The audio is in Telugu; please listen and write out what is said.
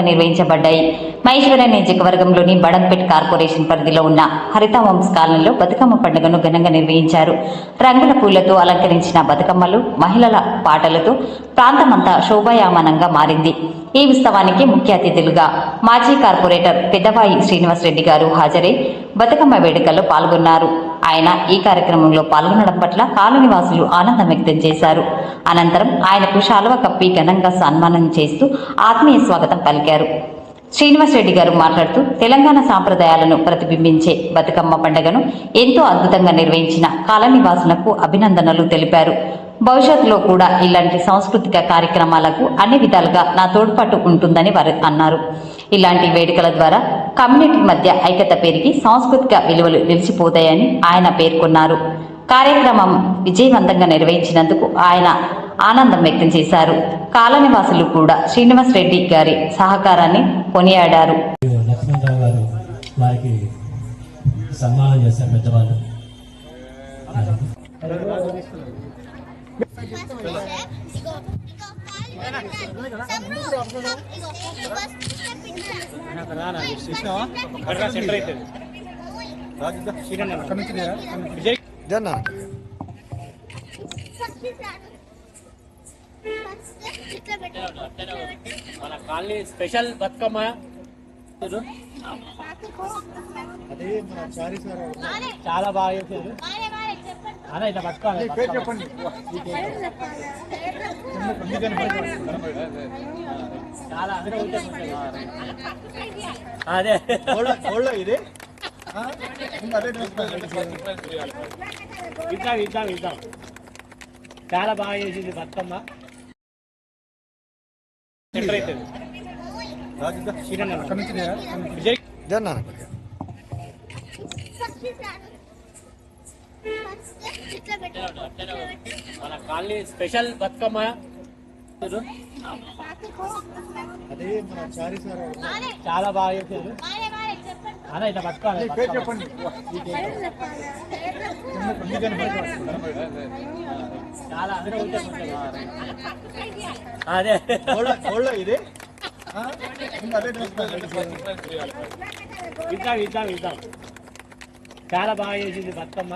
నిర్వహించబడ్డాయి. మహేశ్వర నియోజకవర్గంలోని బడంపేట్ కార్పొరేషన్ పరిధిలో ఉన్న హరిత హోమ్స్ కాలనీలో బతుకమ్మ పండుగను ఘనంగా నిర్వహించారు. రంగుల పూలతో అలంకరించిన బతుకమ్మలు మహిళల పాటలతో ప్రాంతమంతా శోభాయామానంగా మారింది. ఈ ఉత్సవానికి ముఖ్య అతిథులుగా మాజీ కార్పొరేటర్ పెద్దబాయి శ్రీనివాసరెడ్డి గారు హాజరై బతుకమ్మ వేడుకల్లో పాల్గొన్నారు. ఆయన ఈ కార్యక్రమంలో పాల్గొనడం పట్ల కాలనివాసులు ఆనందం వ్యక్తం చేశారు. అనంతరం ఆయనకు శాలువ కప్పి ఘనంగా సన్మానం చేస్తూ ఆత్మీయ స్వాగతం పలికారు. శ్రీనివాసరెడ్డి గారు మాట్లాడుతూ తెలంగాణ సాంప్రదాయాలను ప్రతిబింబించే బతుకమ్మ పండుగను ఎంతో అద్భుతంగా నిర్వహించిన కాలనివాసులకు అభినందనలు తెలిపారు. భవిష్యత్తులో కూడా ఇలాంటి సాంస్కృతిక కార్యక్రమాలకు అన్ని విధాలుగా నా తోడ్పాటు ఉంటుందని వారు అన్నారు. ఇలాంటి వేడుకల ద్వారా కమ్యూనిటీ మధ్య ఐక్యత పెరిగి సాంస్కృతిక విలువలు నిలిచిపోతాయని ఆయన పేర్కొన్నారు. కార్యక్రమం విజయవంతంగా నిర్వహించినందుకు ఆయన ఆనందం వ్యక్తం చేశారు. కాలనివాసులు కూడా శ్రీనివాస్ రెడ్డి గారి సహకారాన్ని కొనియాడారు. సన్మానం చేస్తారు పెద్దవాళ్ళు జన్నా మన కాలనీ స్పెషల్ బతుకమ్మ చాలా బాగా చేశారు అదే ఇట్లా బతుకాలి చెప్పండి చాలా అందరూ ఉంటారు. అదే. ఇది? ఇద్దాం ఇద్దాం ఇద్దాం. చాలా బాగా చేసింది బతుకమ్మ. అవుతుంది విజయ్. మన బతుకమ్మ చాలా బాగా చేశారు అదే ఇట్లా బతుకాలి చెప్పండి. చాలా అందరూ ఉంటారు. అదే. ఇది? ఇద్దాం ఇద్దాం ఇద్దాం. చాలా బాగా చేసింది బతుకమ్మ.